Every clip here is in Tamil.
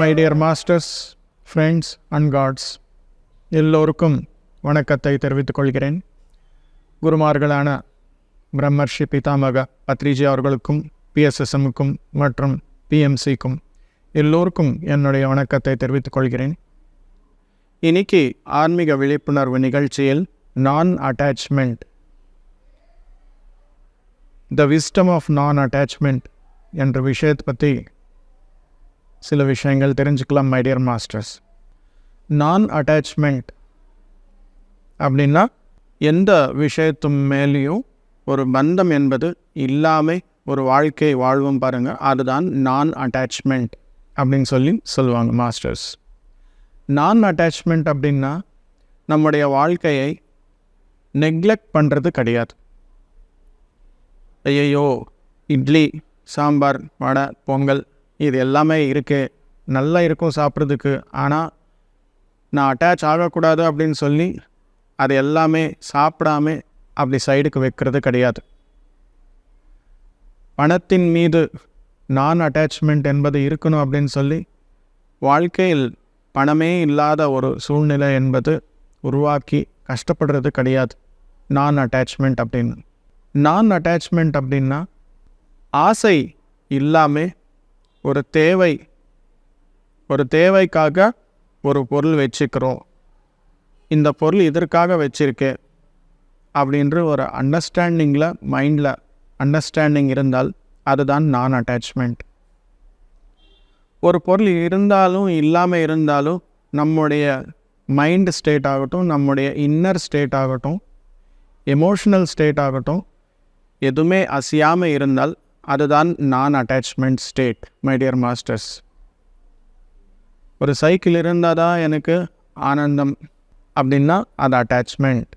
My dear masters friends and gods எல்லோருக்கும் வணக்கத்தை தெரிவித்துக் கொள்கிறேன். குருமார்களான பிரம்மர்ஷி பிதாமக பத்ரிஜி அவர்களுக்கும் பிஎஸ்எஸ்எம்முக்கும் மற்றும் பிஎம்சிக்கும் எல்லோருக்கும் என்னுடைய வணக்கத்தை தெரிவித்துக் கொள்கிறேன். இன்னைக்கு ஆன்மீக விழிப்புணர்வு நிகழ்ச்சியில் non attachment the wisdom of non attachment என்ற விஷயத்தை பற்றி சில விஷயங்கள் தெரிஞ்சுக்கலாம் my dear masters non attachment அப்படின்னா எந்த விஷயத்து மேலேயும் ஒரு பந்தம் என்பது இல்லாமல் ஒரு வாழ்க்கை வாழ்வும் பாருங்கள் அதுதான் நான் அட்டாச்மெண்ட் அப்படின்னு சொல்லி சொல்லுவாங்க மாஸ்டர்ஸ் நான் அட்டாச்மெண்ட் அப்படின்னா நம்முடைய வாழ்க்கையை நெக்லெக்ட் பண்ணுறது கிடையாது. ஐயையோ இட்லி சாம்பார் வடை பொங்கல் இது எல்லாமே இருக்குது நல்லா இருக்கும் சாப்பிட்றதுக்கு. ஆனால் நான் அட்டாச் ஆகக்கூடாது அப்படின்னு சொல்லி அது எல்லாமே சாப்பிடாம அப்படி சைடுக்கு வைக்கிறது கிடையாது. பணத்தின் மீது நான் அட்டாச்மெண்ட் என்பது இருக்கணும் அப்படின்னு சொல்லி வாழ்க்கையில் பணமே இல்லாத ஒரு சூழ்நிலை என்பது உருவாக்கி கஷ்டப்படுறது கிடையாது. நான் அட்டாச்மெண்ட் அப்படின்னு. நான் அட்டாச்மெண்ட் அப்படின்னா ஆசை இல்லாமல் ஒரு தேவை ஒரு தேவைக்காக ஒரு பொருள் வச்சுக்கிறோம் இந்த பொருள் இதற்காக வச்சிருக்கேன்? அப்படின்ற ஒரு அண்டர்ஸ்டாண்டிங்கில் மைண்டில் அண்டர்ஸ்டாண்டிங் இருந்தால் அதுதான் நான் அட்டாச்மெண்ட் ஒரு பொருள் இருந்தாலும் இல்லாமல் இருந்தாலும் நம்முடைய மைண்ட் ஸ்டேட் ஆகட்டும் நம்முடைய இன்னர் ஸ்டேட் ஆகட்டும் எமோஷனல் ஸ்டேட் ஆகட்டும் எதுவுமே அசையாமல் இருந்தால் அதுதான் non attachment state my dear masters ஒரு சைக்கிள் இருந்தால் தான் எனக்கு ஆனந்தம் அப்படின்னா அது அட்டாச்மெண்ட்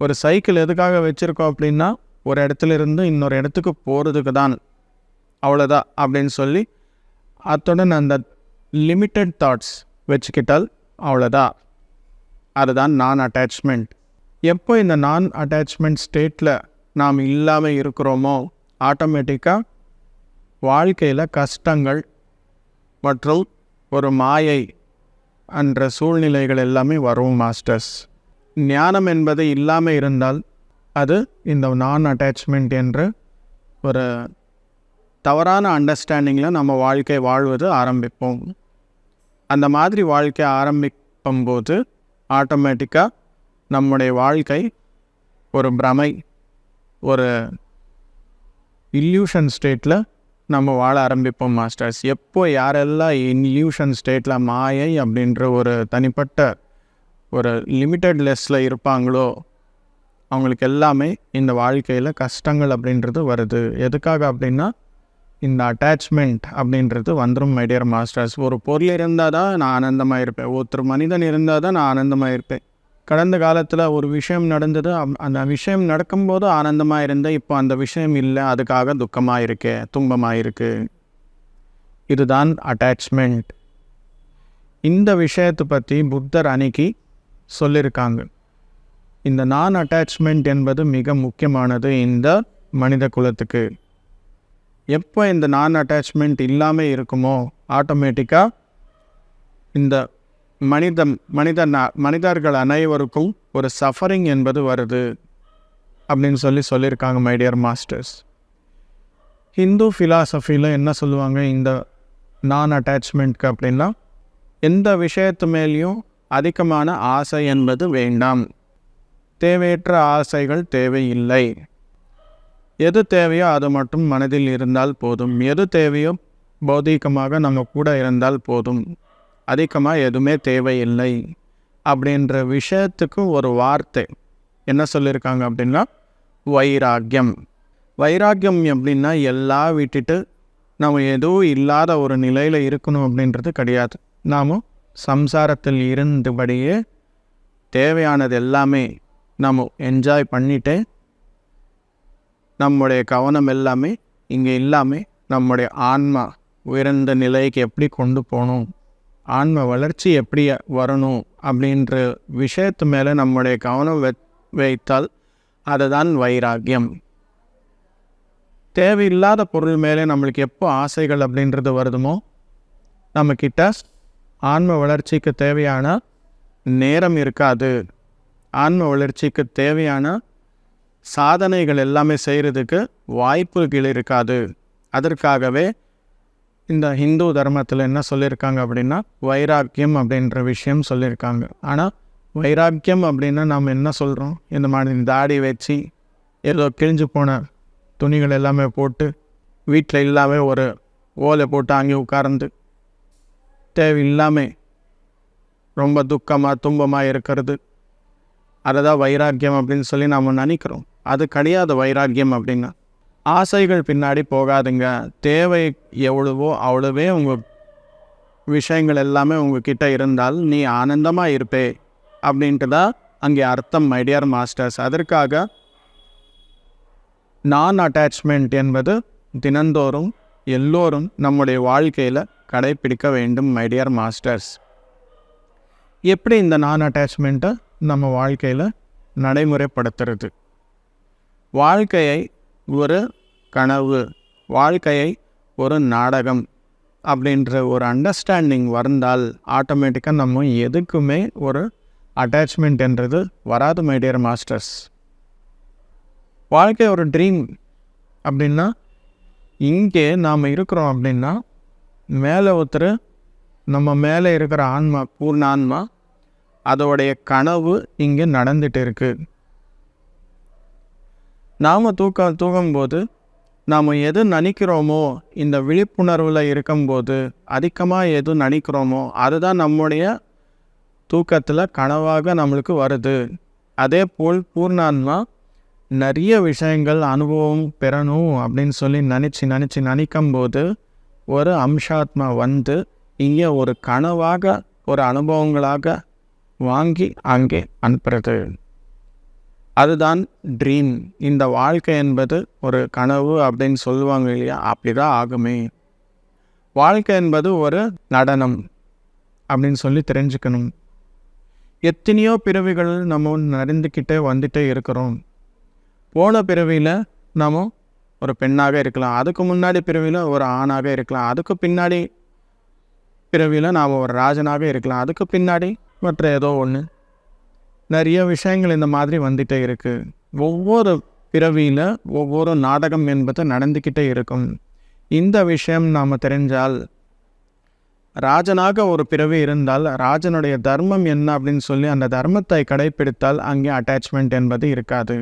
ஒரு சைக்கிள் எதுக்காக வச்சுருக்கோம் அப்படின்னா ஒரு இடத்துல இருந்து இன்னொரு இடத்துக்கு போகிறதுக்கு தான். அவ்வளோதான் அப்படின்னு சொல்லி அத்துடன் அந்த லிமிட்டட் தாட்ஸ் வச்சுக்கிட்டால் அவ்வளோதான் அதுதான் நான் அட்டாச்மெண்ட் எப்போ இந்த நான் அட்டாச்மெண்ட் ஸ்டேட்டில் நாம் இல்லாமல் இருக்கிறோமோ ஆட்டோமேட்டிக்காக வாழ்க்கையில் கஷ்டங்கள் மற்றும் ஒரு மாயை என்ற சூழ்நிலைகள் எல்லாமே வரும் மாஸ்டர்ஸ். ஞானம் என்பது இல்லாமல் இருந்தால் அது இந்த நான் அட்டாச்மெண்ட் என்ற ஒரு தவறான அண்டர்ஸ்டாண்டிங்கில் நம்ம வாழ்க்கை வாழ்வது ஆரம்பிப்போம். அந்த மாதிரி வாழ்க்கை ஆரம்பிக்கும் போது ஆட்டோமேட்டிக்காக நம்முடைய வாழ்க்கை ஒரு பிரமை ஒரு இல்யூஷன் ஸ்டேட்டில் நம்ம வாழ ஆரம்பிப்போம் மாஸ்டர்ஸ் எப்போ யாரெல்லாம் இல்யூஷன் ஸ்டேட்டில் மாயை அப்படின்ற ஒரு தனிப்பட்ட ஒரு லிமிட்டட் லெஸ்ஸில் இருப்பாங்களோ அவங்களுக்கு எல்லாமே இந்த வாழ்க்கையில் கஷ்டங்கள் அப்படின்றது வருது. எதுக்காக அப்படின்னா இந்த அட்டாச்மெண்ட் அப்படின்றது வந்துடும் மைடியர் மாஸ்டர்ஸ் ஒரு பொருள் இருந்தால் தான் நான் ஆனந்தமாக இருப்பேன் ஒருத்தர் மனிதன் இருந்தால் தான் நான் ஆனந்தமாக இருப்பேன் கடந்த காலத்தில் ஒரு விஷயம் நடந்தது. அந்த விஷயம் நடக்கும்போது ஆனந்தமாக இருந்தேன் இப்போ அந்த விஷயம் இல்லை. அதுக்காக துக்கமாக இருக்கே துன்பமாக இருக்குது இதுதான் அட்டாச்மெண்ட் இந்த விஷயத்தை பற்றி புத்தர் அன்னைக்கு சொல்லியிருக்காங்க இந்த நான் அட்டாச்மெண்ட் என்பது மிக முக்கியமானது இந்த மனித குலத்துக்கு. எப்போ இந்த நான் அட்டாச்மெண்ட் இல்லாமல் இருக்குமோ ஆட்டோமேட்டிக்காக இந்த மனிதம் மனித மனிதர்கள் அனைவருக்கும் ஒரு சஃபரிங் என்பது வருது அப்படின்னு சொல்லி சொல்லியிருக்காங்க மை டியர் மாஸ்டர்ஸ் ஹிந்து ஃபிலாசபியில் என்ன சொல்லுவாங்க? இந்த நான் அட்டாச்மெண்ட்க்கு அப்படின்னா எந்த விஷயத்து மேலேயும் அதிகமான ஆசை என்பது வேண்டாம். தேவையற்ற ஆசைகள் தேவையில்லை. எது தேவையோ அது மட்டும் மனதில் இருந்தால் போதும். எது தேவையோ பௌதீகமாக நம்ம கூட இருந்தால் போதும். அதிகமாக எதுவுமே தேவையில்லை அப்படின்ற விஷயத்துக்கு ஒரு வார்த்தை. என்ன சொல்லியிருக்காங்க அப்படின்னா வைராக்கியம். வைராக்கியம் எப்படின்னா எல்லாம் விட்டுட்டு நம்ம எதுவும் இல்லாத ஒரு நிலையில் இருக்கணும் அப்படின்றது கிடையாது. நாம் சம்சாரத்தில் இருந்தபடியே தேவையானது எல்லாமே நம்ம என்ஜாய் பண்ணிட்டு நம்முடைய கவனம் எல்லாமே இங்கே இல்லாமல் நம்முடைய ஆன்மா உயர்ந்த நிலைக்கு எப்படி கொண்டு போகணும்? ஆன்ம வளர்ச்சி எப்படி வரணும் அப்படின்ற விஷயத்து மேலே நம்முடைய கவனம் வை வைத்தால் அதுதான் வைராக்கியம். தேவையில்லாத பொருள் மேலே நம்மளுக்கு எப்போ ஆசைகள் அப்படின்றது வருதுமோ நம்மக்கிட்ட ஆன்ம வளர்ச்சிக்கு தேவையான நேரம் இருக்காது. ஆன்ம வளர்ச்சிக்கு தேவையான சாதனைகள் எல்லாமே செய்கிறதுக்கு வாய்ப்புகள் இருக்காது. அதற்காகவே இந்த ஹிந்து தர்மத்தில் என்ன சொல்லியிருக்காங்க அப்படின்னா வைராக்கியம் அப்படின்ற விஷயம் சொல்லியிருக்காங்க ஆனால் வைராக்கியம் அப்படின்னா நாம் என்ன சொல்கிறோம் இந்த மாதிரி தாடி வச்சு ஏதோ கிழிஞ்சு போன துணிகள் எல்லாமே போட்டு வீட்டில் இல்லாமல் ஒரு ஓலை போட்டு அங்கே உட்கார்ந்து தேவையில்லாமல் ரொம்ப துக்கமாக துன்பமாக இருக்கிறது. அதை தான் வைராக்கியம் அப்படின்னு சொல்லி நாம் நினைக்கிறோம். அது கிடையாது வைராக்கியம் அப்படின்னா. ஆசைகள் பின்னாடி போகாதுங்க. தேவை எவ்வளவோ அவ்வளவே உங்கள் விஷயங்கள் எல்லாமே உங்ககிட்ட இருந்தால் நீ ஆனந்தமாக இருப்பே அப்படின்ட்டு தான் அங்கே அர்த்தம் மைடியர் மாஸ்டர்ஸ் அதற்காக நான் அட்டாச்மெண்ட் என்பது தினந்தோறும் எல்லோரும் நம்முடைய வாழ்க்கையில் கடைப்பிடிக்க வேண்டும் மைடியர் மாஸ்டர்ஸ் எப்படி இந்த நான் அட்டாச்மெண்ட்டை நம்ம வாழ்க்கையில் நடைமுறைப்படுத்துறது? வாழ்க்கையை ஒரு கனவு வாழ்க்கையை ஒரு நாடகம் அப்படின்ற ஒரு அண்டர்ஸ்டாண்டிங் வந்தால் ஆட்டோமேட்டிக்காக நம்ம எதுக்குமே ஒரு அட்டாச்மெண்ட் என்றது வராது மைடியர் மாஸ்டர்ஸ் வாழ்க்கை ஒரு ட்ரீம் அப்படின்னா இங்கே நாம் இருக்கிறோம் அப்படின்னா மேலே ஒருத்தர் நம்ம மேலே இருக்கிற ஆன்மா பூர்ண ஆன்மா அதோடைய கனவு இங்கே நடந்துட்டு இருக்குது நாம் தூக்க தூங்கும்போது நாம் எது நினைக்கிறோமோ இந்த விழிப்புணர்வில் இருக்கும்போது அதிகமாக எது நினைக்கிறோமோ அதுதான் நம்முடைய தூக்கத்தில் கனவாக நம்மளுக்கு வருது. அதே போல் பூர்ணான்மா நிறைய விஷயங்கள் அனுபவம் பெறணும் அப்படின்னு சொல்லி நினச்சி நினச்சி நினைக்கும்போது ஒரு அம்சாத்மா வந்து இங்கே ஒரு கனவாக ஒரு அனுபவங்களாக வாங்கி அங்கே அனுப்புறது. அதுதான் ட்ரீம் இந்த வாழ்க்கை என்பது ஒரு கனவு அப்படின்னு சொல்லுவாங்க இல்லையா? அப்படி தான் ஆகுமே. வாழ்க்கை என்பது ஒரு நடனம் அப்படின்னு சொல்லி தெரிஞ்சுக்கணும். எத்தனையோ பிறவிகள் நம்ம நடந்துக்கிட்டே வந்துட்டே இருக்கிறோம். போன பிறவியில் நாம் ஒரு பெண்ணாக இருக்கலாம். அதுக்கு முன்னாடி பிறவியில் ஒரு ஆணாக இருக்கலாம். அதுக்கு பின்னாடி பிறவியில் நாம் ஒரு ராஜனாக இருக்கலாம். அதுக்கு பின்னாடி மற்ற ஏதோ ஒன்று நிறைய விஷயங்கள் இந்த மாதிரி வந்துகிட்டே இருக்குது ஒவ்வொரு பிறவியில் ஒவ்வொரு நாடகம் என்பது நடந்துக்கிட்டே இருக்கும். இந்த விஷயம் நாம் தெரிஞ்சால் ராஜனாக ஒரு பிறவி இருந்தால் ராஜனுடைய தர்மம் என்ன அப்படின்னு சொல்லி அந்த தர்மத்தை கடைப்பிடித்தால் அங்கே அட்டாச்மெண்ட் என்பது இருக்காது.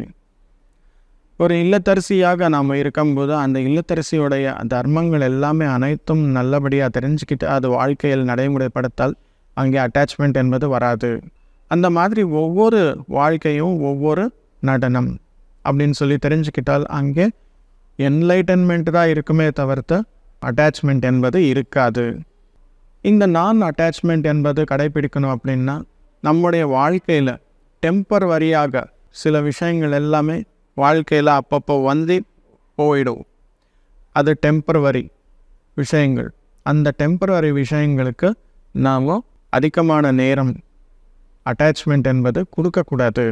ஒரு இல்லத்தரசியாக நாம் இருக்கும்போது அந்த இல்லத்தரசியுடைய தர்மங்கள் எல்லாமே அனைத்தும் நல்லபடியாக தெரிஞ்சுக்கிட்டு அது வாழ்க்கையில் நடைமுறைப்படுத்தால் அங்கே அட்டாச்மெண்ட் என்பது வராது. அந்த மாதிரி ஒவ்வொரு வாழ்க்கையும் ஒவ்வொரு நடனம் அப்படின்னு சொல்லி தெரிஞ்சுக்கிட்டால் அங்கே என்லைட்டன்மெண்ட் தான் இருக்குமே தவிர்த்து அட்டாச்மெண்ட் என்பது இருக்காது. இந்த நான் அட்டாச்மெண்ட் என்பது கடைபிடிக்கணும் அப்படின்னா நம்முடைய வாழ்க்கையில் டெம்பரவரியாக சில விஷயங்கள் எல்லாமே வாழ்க்கையில் அப்பப்போ வந்து போயிடும். அது டெம்பரவரி விஷயங்கள். அந்த டெம்பரவரி விஷயங்களுக்கு நாம் அதிகமான நேரம் அட்டாச்மெண்ட் என்பது கொடுக்கக்கூடாது.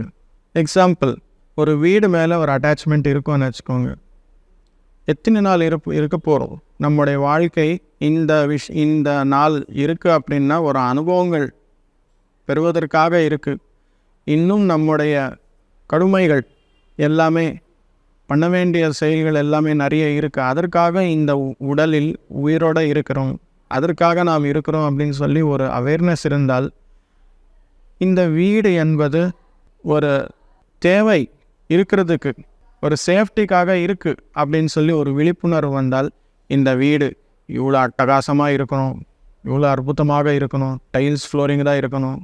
எக்ஸாம்பிள் ஒரு வீடு மேலே ஒரு அட்டாச்மெண்ட் இருக்கும்னு வச்சுக்கோங்க. எத்தனை நாள் இருப்பு இருக்க போகிறோம் நம்முடைய வாழ்க்கை இந்த விஷ் இந்த நாள் இருக்குது அப்படின்னா ஒரு அனுபவங்கள் பெறுவதற்காக இருக்குது இன்னும் நம்முடைய கடுமைகள் எல்லாமே பண்ண வேண்டிய செயல்கள் எல்லாமே நிறைய இருக்குது அதற்காக இந்த உடலில் உயிரோடு இருக்கிறோம். அதற்காக நாம் இருக்கிறோம் அப்படின்னு சொல்லி ஒரு அவேர்னஸ் இருந்தால் இந்த வீடு என்பது ஒரு தேவை இருக்கிறதுக்கு ஒரு சேஃப்டிக்காக இருக்குது அப்படின்னு சொல்லி ஒரு விழிப்புணர்வு வந்தால் இந்த வீடு இவ்வளோ அட்டகாசமாக இருக்கணும் இவ்வளோ அற்புதமாக இருக்கணும் டைல்ஸ் ஃப்ளோரிங் தான் இருக்கணும்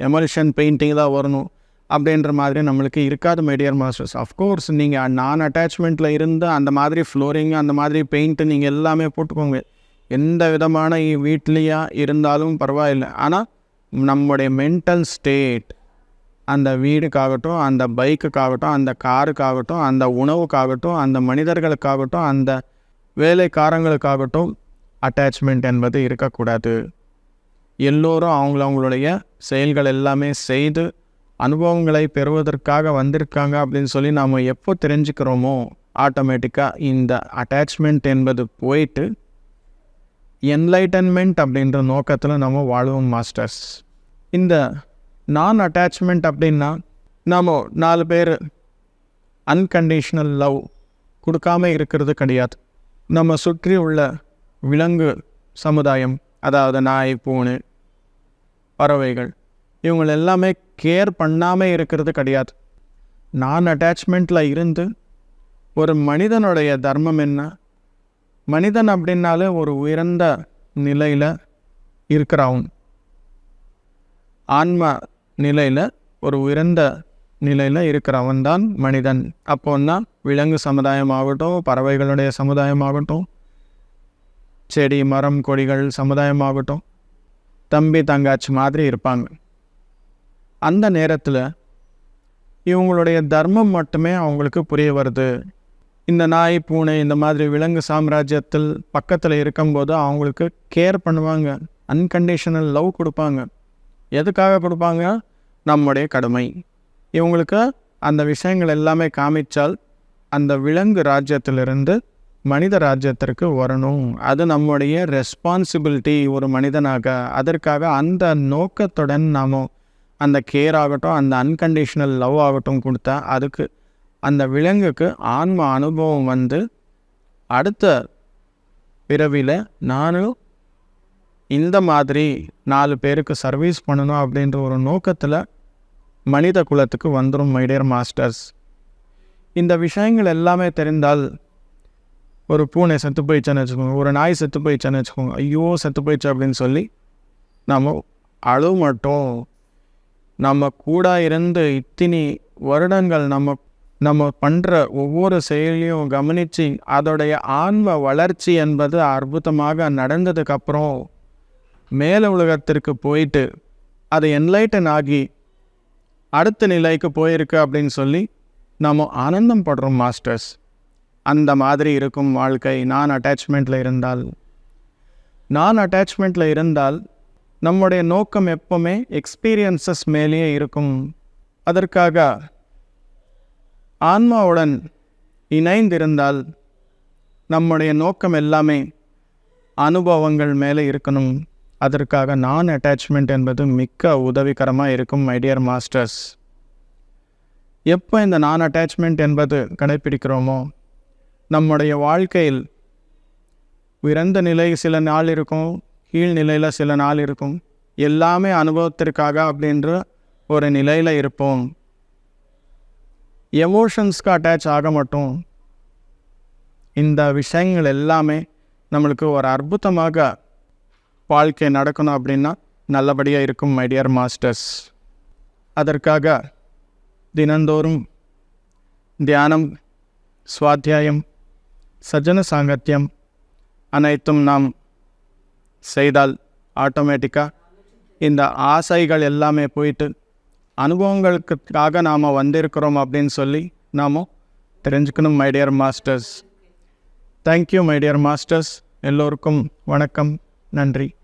எமல்ஷன் பெயிண்டிங் தான் வரணும் அப்படின்ற மாதிரி நம்மளுக்கு இருக்காது மெடியர் மாஸ்டர்ஸ் அஃப்கோர்ஸ் நீங்கள் நான் அட்டாச்மெண்ட்டில் இருந்து அந்த மாதிரி ஃப்ளோரிங் அந்த மாதிரி பெயிண்ட்டு நீங்கள் எல்லாமே போட்டுக்கோங்க. எந்த விதமான வீட்லேயா இருந்தாலும் பரவாயில்லை. ஆனால் நம்முடைய மென்டல் ஸ்டேட் அந்த வீடுக்காகட்டும் அந்த பைக்குக்காகட்டும் அந்த காருக்காகட்டும் அந்த உணவுக்காகட்டும் அந்த மனிதர்களுக்காகட்டும் அந்த வேலைக்காரங்களுக்காகட்டும் அட்டாச்மெண்ட் என்பது இருக்கக்கூடாது. எல்லோரும் அவங்களவங்களுடைய செயல்கள் எல்லாமே செய்து அனுபவங்களை பெறுவதற்காக வந்திருக்காங்க அப்படின்னு சொல்லி நாம் எப்போ தெரிஞ்சுக்கிறோமோ ஆட்டோமேட்டிக்காக இந்த அட்டாச்மெண்ட் என்பது போயிட்டு என்லைட்டன்மெண்ட் அப்படின்ற நோக்கத்தில் நம்ம வாழ்வோம் மாஸ்டர்ஸ் இந்த நான் அட்டாச்மெண்ட் அப்படின்னா நாம் நாலு பேர் அன்கண்டிஷ்னல் லவ் கொடுக்காம இருக்கிறது கிடையாது. நம்ம சுற்றி உள்ள விலங்கு சமுதாயம் அதாவது நாய் பூனை பறவைகள் இவங்களை எல்லாமே கேர் பண்ணாமல் இருக்கிறது கிடையாது. நான் அட்டாச்மெண்ட்டில் இருந்து ஒரு மனிதனுடைய தர்மம் என்ன? மனிதன் அப்படின்னாலே ஒரு உயர்ந்த நிலையில் இருக்கிறவன். ஆன்ம நிலையில் ஒரு உயர்ந்த நிலையில் இருக்கிறவன் தான் மனிதன். அப்போன்னா விலங்கு சமுதாயமாகட்டும் பறவைகளுடைய சமுதாயமாகட்டும் செடி மரம் கொடிகள் சமுதாயமாகட்டும் தம்பி தங்காச்சி மாதிரி இருப்பாங்க. அந்த நேரத்தில் இவங்களுடைய தர்மம் மட்டுமே அவங்களுக்கு புரிய வருது. இந்த நாய் பூனை இந்த மாதிரி விலங்கு சாம்ராஜ்யத்தில் பக்கத்தில் இருக்கும்போது அவங்களுக்கு கேர் பண்ணுவாங்க. அன்கண்டிஷனல் லவ் கொடுப்பாங்க. எதுக்காக கொடுப்பாங்க? நம்முடைய கடமை. இவங்களுக்கு அந்த விஷயங்கள் எல்லாமே காமிச்சால் அந்த விலங்கு ராஜ்யத்திலிருந்து மனித ராஜ்யத்திற்கு வரணும். அது நம்முடைய ரெஸ்பான்சிபிலிட்டி ஒரு மனிதனாக. அதற்காக அந்த நோக்கத்துடன் நாம் அந்த கேர் ஆகட்டும் அந்த அன்கண்டிஷனல் லவ் ஆகட்டும் கொடுத்தா அதுக்கு அந்த விலங்குக்கு ஆன்ம அனுபவம் வந்து அடுத்த பிறவியில் நானும் இந்த மாதிரி நாலு பேருக்கு சர்வீஸ் பண்ணணும் அப்படின்ற ஒரு நோக்கத்தில் மனித குலத்துக்கு வந்துடும் மைடியர் மாஸ்டர்ஸ் இந்த விஷயங்கள் எல்லாமே தெரிந்தால் ஒரு பூனை செத்து போயிச்சேன்னு வச்சுக்கோங்க ஒரு நாய் செத்து போயிச்சேன்னு வச்சுக்கோங்க ஐயோ செத்து போயிடுச்சு அப்படின்னு சொல்லி நம்ம அழுவ மட்டும். நம்ம கூட இருந்து இத்தினி வருடங்கள் நம்ம நம்ம பண்ணுற ஒவ்வொரு செயலையும் கவனித்து அதோடைய ஆன்ம வளர்ச்சி என்பது அற்புதமாக நடந்ததுக்கப்புறம் மேல உலகத்திற்கு போயிட்டு அது என்லைட்டன் ஆகி அடுத்த நிலைக்கு போயிருக்கு அப்படின்னு சொல்லி நம்ம ஆனந்தம் படுறோம் மாஸ்டர்ஸ் அந்த மாதிரி இருக்கும் வாழ்க்கை. நான் அட்டாச்மெண்ட்டில் இருந்தால் நான் அட்டாச்மெண்ட்டில் இருந்தால் நம்முடைய நோக்கம் எப்போவுமே எக்ஸ்பீரியன்சஸ் மேலேயே இருக்கும். அதற்காக ஆன்மாவுடன் இணைந்திருந்தால் நம்முடைய நோக்கம் எல்லாமே அனுபவங்கள் மேலே இருக்கணும். அதற்காக நான் அட்டாச்மெண்ட் என்பது மிக்க உதவிகரமாக இருக்கும் மைடியர் மாஸ்டர்ஸ் எப்போ இந்த நான் அட்டாச்மெண்ட் என்பது கடைப்பிடிக்கிறோமோ நம்முடைய வாழ்க்கையில் உயர்ந்த நிலை சில நாள் இருக்கும் கீழ்நிலையில் சில நாள் இருக்கும். எல்லாமே அனுபவத்திற்காக அப்படின்ற ஒரு நிலையில் இருப்போம். எமோஷன்ஸ்க்கு அட்டாச் ஆக மாட்டோம் இந்த விஷயங்கள் எல்லாமே நம்மளுக்கு ஒரு அற்புதமாக வாழ்க்கை நடக்கணும் அப்படின்னா நல்லபடியாக இருக்கும் மைடியர் மாஸ்டர்ஸ் அதற்காக தினந்தோறும் தியானம் சுவாத்தியாயம் சஜன சாங்கத்தியம் அனைத்தும் நாம் செய்தால் ஆட்டோமேட்டிக்காக இந்த ஆசைகள் எல்லாமே போயிட்டு அனுபவங்களுக்காக நாம் வந்திருக்கிறோம் அப்படின்னு சொல்லி நாம் தெரிஞ்சுக்கணும் my dear masters thank you my dear masters எல்லோருக்கும் வணக்கம். நன்றி.